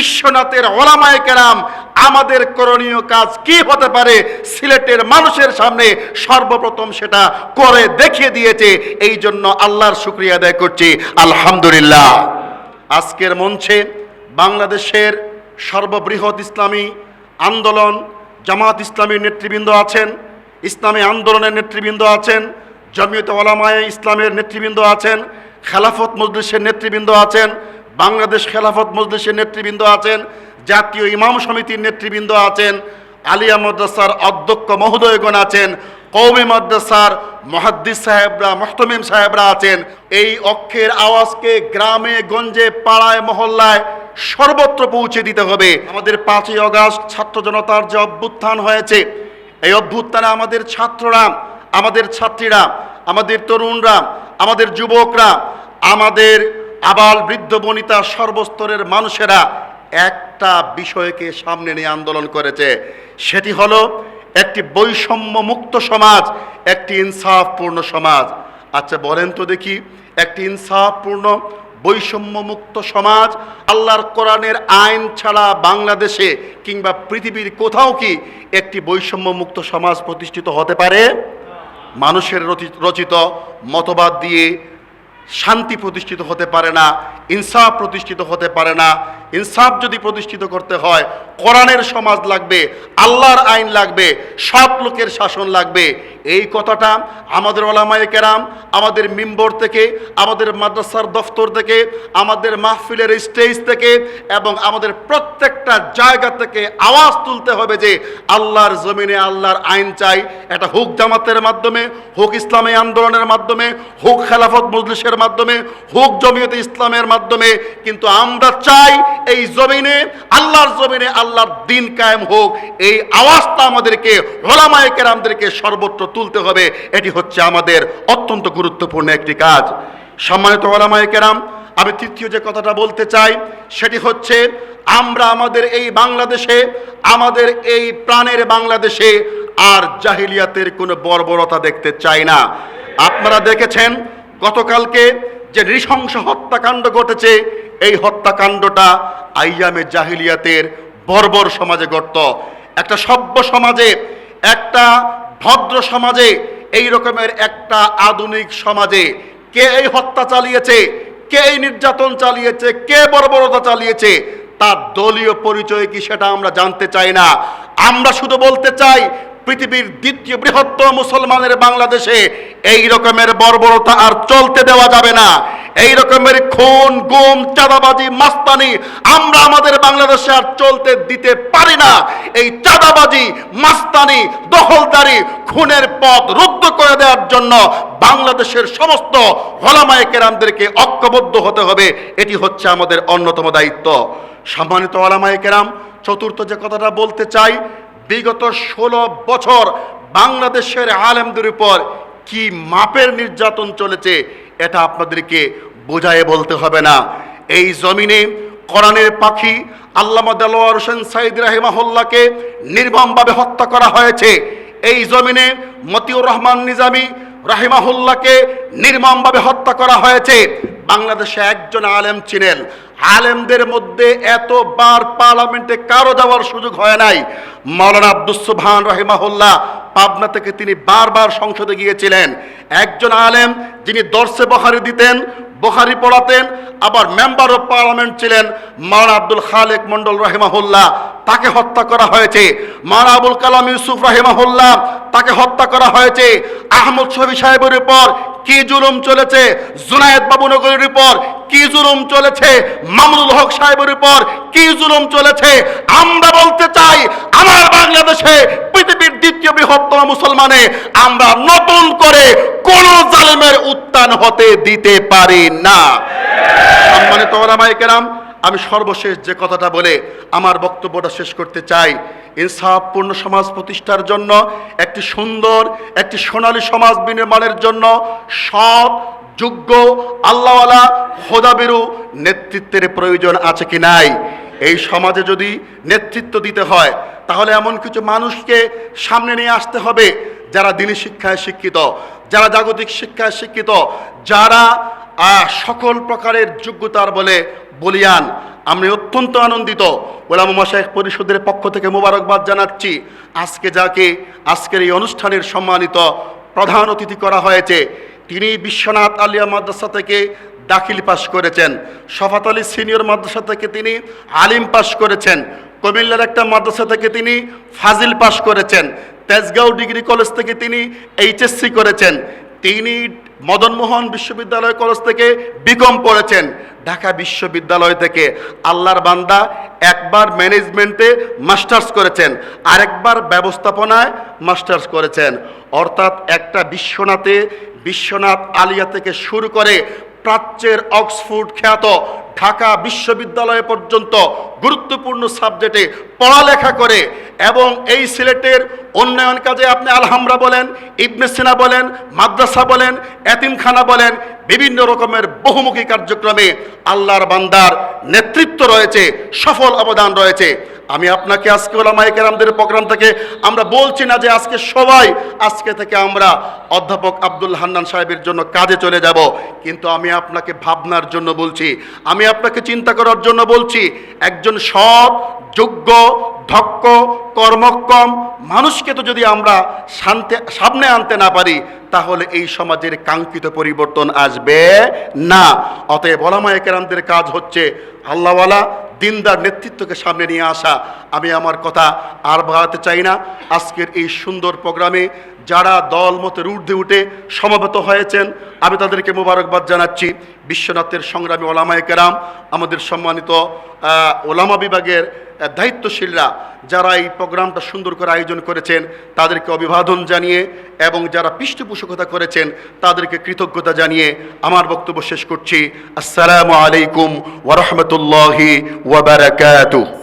বিশ্বনাথের ওলামায় কেরাম, আমাদের করণীয় কাজ কি হতে পারে? সিলেটের মানুষের সামনে সর্বপ্রথম সেটা করে দেখিয়ে দিয়েছে। এই জন্য আল্লাহর শুক্রিয়া আদায় করছি। আলহামদুলিল্লাহ। আজকের মঞ্চে বাংলাদেশের সর্ববৃহৎ ইসলামী আন্দোলন, জামাত ইসলামীর নেতৃবৃন্দ আছেন, ইসলামী আন্দোলনের নেতৃবৃন্দ আছেন জমিয়ত ওলামায়ে ইসলামের নেতৃবৃন্দ আছেন, খেলাফত মজলিসের নেতৃবৃন্দ আছেন বাংলাদেশ খেলাফত মজলিসের নেতৃবৃন্দ আছেন, জাতীয় ইমাম সমিতির নেতৃবৃন্দ আছেন, আলিয়া মাদ্রাসার অধ্যক্ষ মহোদয়গণ আছেন কৌমি মাদ্রাসার মহাদ্দিস সাহেবরা, মোহতমিম সাহেবরা আছেন। এই অক্ষের আওয়াজকে গ্রামে, গঞ্জে, পাড়ায়, মহল্লায় সর্বত্র পৌঁছে দিতে হবে। আমাদের পাঁচই অগাস্ট ছাত্র জনতার যে অভ্যুত্থান হয়েছে, এই অভ্যুত্থানে আমাদের ছাত্ররা, আমাদের ছাত্রীরা, আমাদের তরুণরা, আমাদের যুবকরা, আমাদের আবাল বৃদ্ধ বনিতা সর্বস্তরের মানুষেরা একটা বিষয়কে সামনে নিয়ে আন্দোলন করেছে। সেটি হলো একটি বৈষম্য মুক্ত সমাজ, একটি ইনসাফপূর্ণ সমাজ। আচ্ছা বলেন তো দেখি, একটি ইনসাফপূর্ণ বৈষম্য মুক্ত সমাজ আল্লাহর কোরআনের আইন ছাড়া বাংলাদেশে কিংবা পৃথিবীর কোথাও কি একটি বৈষম্য মুক্ত সমাজ প্রতিষ্ঠিত হতে পারে? মানুষের রচি- রচিত মতবাদ দিয়ে শান্তি প্রতিষ্ঠিত হতে পারে না, ইনসাফ প্রতিষ্ঠিত হতে পারে না। ইনসাফ যদি প্রতিষ্ঠিত করতে হয়, কোরআনের সমাজ লাগবে, আল্লাহর আইন লাগবে, সব লোকের শাসন লাগবে। এই কথাটা আমাদের ওলামায়ে কেরাম, আমাদের মিম্বর থেকে, আমাদের মাদ্রাসার দফতর থেকে, আমাদের মাহফিলের স্টেজ থেকে এবং আমাদের প্রত্যেকটা জায়গা থেকে আওয়াজ তুলতে হবে যে আল্লাহর জমিনে আল্লাহর আইন চাই। এটা হুক জামাতের মাধ্যমে, হোক ইসলামী আন্দোলনের মাধ্যমে, হুক খেলাফত মজলিসের মাধ্যমে, হুক জমিয়তে ইসলামের মাধ্যমে। কিন্তু আমরা চাই এই জমিনে, আল্লাহর জমিনে আল্লাহর দিন কায়েম হোক। এই আওয়াজটা আমাদেরকে ওলামায়ে কেরামদেরকে সর্বত্র তুলতে হবে, এটি হচ্ছে আমাদের অত্যন্ত গুরুত্বপূর্ণ একটি কাজ। সম্মানিত ওলামায়ে কেরাম, আমি তৃতীয় যে কথাটা বলতে চাই, সেটি হচ্ছে, আমরা আমাদের এই বাংলাদেশে, আমাদের এই প্রাণের বাংলাদেশে আর জাহিলিয়াতের কোনো বর্বরতা দেখতে চাই না। আপনারা দেখেছেন, গতকালকে যে নৃশংস হত্যাকাণ্ড ঘটেছে, এই হত্যাকাণ্ডটা আইয়ামে জাহিলিয়াতের বর্বর সমাজে ঘটত। একটা সভ্য সমাজে একটা ভদ্র সমাজে, এই রকমের একটা আধুনিক সমাজে। কে এই হত্যা চালিয়েছে? কে এই নির্যাতন চালিয়েছে? কে বর্বরতা চালিয়েছে? তার দলীয় পরিচয় কি সেটা আমরা জানতে চাই না। আমরা শুধু বলতে চাই, পৃথিবীর দ্বিতীয় বৃহত্তম মুসলমানের বাংলাদেশে এই রকমের বর্বরতা আর চলতে দেওয়া যাবে না। এই রকমের খুন, গুম, চাঁদাবাজি, মাস্তানি আমরা আমাদের বাংলাদেশে আর চলতে দিতে পারি না। এই চাঁদাবাজি, মাস্তানি, দখলদারি খুনের পথ রুদ্ধ করে দেওয়ার জন্য বাংলাদেশের সমস্ত হলামায়ে কেরামদেরকে ঐক্যবদ্ধ হতে হবে। এটি হচ্ছে আমাদের অন্যতম দায়িত্ব। সম্মানিত ওলামায়ে কেরাম, চতুর্থ যে কথাটা বলতে চাই, বিগত ষোলো বছর বাংলাদেশের আলেমদের উপর কি মাপের নির্যাতন চলেছে, এটা আপনাদেরকে বোঝায় বলতে হবে না। এই জমিনে কোরআনের পাখি আল্লামা দেলোয়ার হোসেন সাইদ রাহিমাহুল্লাহকে নির্মমভাবে হত্যা করা হয়েছে। এই জমিনে মতিউর রহমান নিজামী রাহিমাহুল্লাহকে নির্মমভাবে হত্যা করা হয়েছে। বাংলাদেশে একজন আলেম ছিলেন। আলেমদের মধ্যে এতবার পার্লামেন্টে কারও যাওয়ার সুযোগ হয় নাই। মাওলানা আব্দুস সুবহান রহিমাহুল্লাহ পাবনা থেকে তিনি বারবার সংসদে গিয়েছিলেন। একজন আলেম যিনি দর্শে বহারি দিতেন বহারি পড়াতেন, আবার মেম্বার অফ পার্লামেন্ট ছিলেন মাওলানা আব্দুল খালেক মন্ডল রহিমাহুল্লাহ, তাকে হত্যা করা হয়েছে। মাওলানা আবুল কালাম ইউসুফ রহিমাহুল্লাহ, তাকে হত্যা করা হয়েছে। আহমদ শফি সাহেবের উপর কি জুলুম চলেছে? জুনায়েদ বাবুনগরের উপর কি জুলুম চলেছে? মামুনুল হক সাহেবের উপর কি জুলুম চলেছে? আমরা বলতে চাই, আমার বাংলাদেশে দ্বিতীয় বৃহত্তম মুসলমানে আমরা নতুন করে কোন জালেমের উত্থান হতে দিতে পারি না। সম্মানিত ওলামায়ে কেরাম, আমি সর্বশেষ যে কথাটা বলে আমার বক্তব্যটা শেষ করতে চাই। ইনসাফপূর্ণ সমাজ প্রতিষ্ঠার জন্য, একটি সুন্দর, একটি সোনালী সমাজ বিনির্মাণের জন্য সৎ, যোগ্য, আল্লাহওয়ালা, খোদাবিরু নেতৃত্বের প্রয়োজন আছে কি নাই? এই সমাজে যদি নেতৃত্ব দিতে হয়, তাহলে এমন কিছু মানুষকে সামনে নিয়ে আসতে হবে যারা দিনী শিক্ষায় শিক্ষিত, যারা জাগতিক শিক্ষায় শিক্ষিত, যারা সকল প্রকারের যোগ্যতার বলে বলিয়ান। আমি অত্যন্ত আনন্দিত। ওলামা মশাইখ পরিষদের পক্ষ থেকে মোবারকবাদ জানাচ্ছি। আজকে যাকে, আজকের এই অনুষ্ঠানের সম্মানিত প্রধান অতিথি করা হয়েছে, তিনি বিশ্বনাথ আলিয়া মাদ্রাসা থেকে দাখিল পাশ করেছেন। শফাত আলী সিনিয়র মাদ্রাসা থেকে তিনি আলিম পাশ করেছেন। কুমিল্লার একটা মাদ্রাসা থেকে তিনি ফাজিল পাশ করেছেন। তেজগাঁও ডিগ্রি কলেজ থেকে তিনি এইচএসসি করেছেন। তিনি মদনমোহন বিশ্ববিদ্যালয় কলেজ থেকে বিকম পড়েছেন। ঢাকা বিশ্ববিদ্যালয় থেকে আল্লাহর বান্দা একবার ম্যানেজমেন্টে মাস্টার্স করেছেন, আরেকবার ব্যবস্থাপনায় মাস্টার্স করেছেন। অর্থাৎ একটা বিশ্বনাথে বিশ্বনাথ আলিয়া থেকে শুরু করে প্রাচ্যের অক্সফোর্ড খ্যাত ঢাকা বিশ্ববিদ্যালয় পর্যন্ত গুরুত্বপূর্ণ সাবজেক্টে পড়ালেখা করে এবং এই সিলেটের উন্নয়ন কাজে আপনি আলহামরা বলেন, ইবনে সিনা বলেন, মাদ্রাসা বলেন, এতিমখানা বলেন, বিভিন্ন রকমের বহুমুখী কার্যক্রমে আল্লাহর বান্দার নেতৃত্ব রয়েছে, সফল অবদান রয়েছে। আমি আপনাকে আজকে ওলামাই কেরামদের প্রোগ্রাম থেকে আমরা বলছি না যে আজকে সবাই, আজকে থেকে আমরা অধ্যাপক আব্দুল হান্নান সাহেবের জন্য কাজে চলে যাব, কিন্তু আমি আপনাকে ভাবনার জন্য বলছি, আমি আপনাকে চিন্তা করার জন্য বলছি, একজন সৎ, যোগ্য ধক্ক, কর্মক্ষম মানুষকে তো যদি আমরা শান্তি, সামনে আনতে না পারি, তাহলে এই সমাজের কাঙ্ক্ষিত পরিবর্তন আসবে না। অতএব ওলামায়ে কেরামদের কাজ হচ্ছে আল্লাহওয়ালা দিনদার নেতৃত্বকে সামনে নিয়ে আসা। আমি আমার কথা আর বাড়াতে চাই না। আজকের এই সুন্দর প্রোগ্রামে যারা দল মতের ঊর্ধ্বে উঠে সমবেত হয়েছেন, আমি তাদেরকে মোবারকবাদ জানাচ্ছি। বিশ্বনাথের সংগ্রামী ওলামায়ে কেরাম আমাদের সম্মানিত ওলামা বিভাগের দায়িত্বশীলরা যারা এই প্রোগ্রামটা সুন্দর করে আয়োজন করেছেন, তাদেরকে অভিবাদন জানিয়ে এবং যারা পৃষ্ঠপোষকতা করেছেন, তাদেরকে কৃতজ্ঞতা জানিয়ে আমার বক্তব্য শেষ করছি। আসসালামু আলাইকুম ওরহমতুল্লাহি ওয়াবারাকাতুহ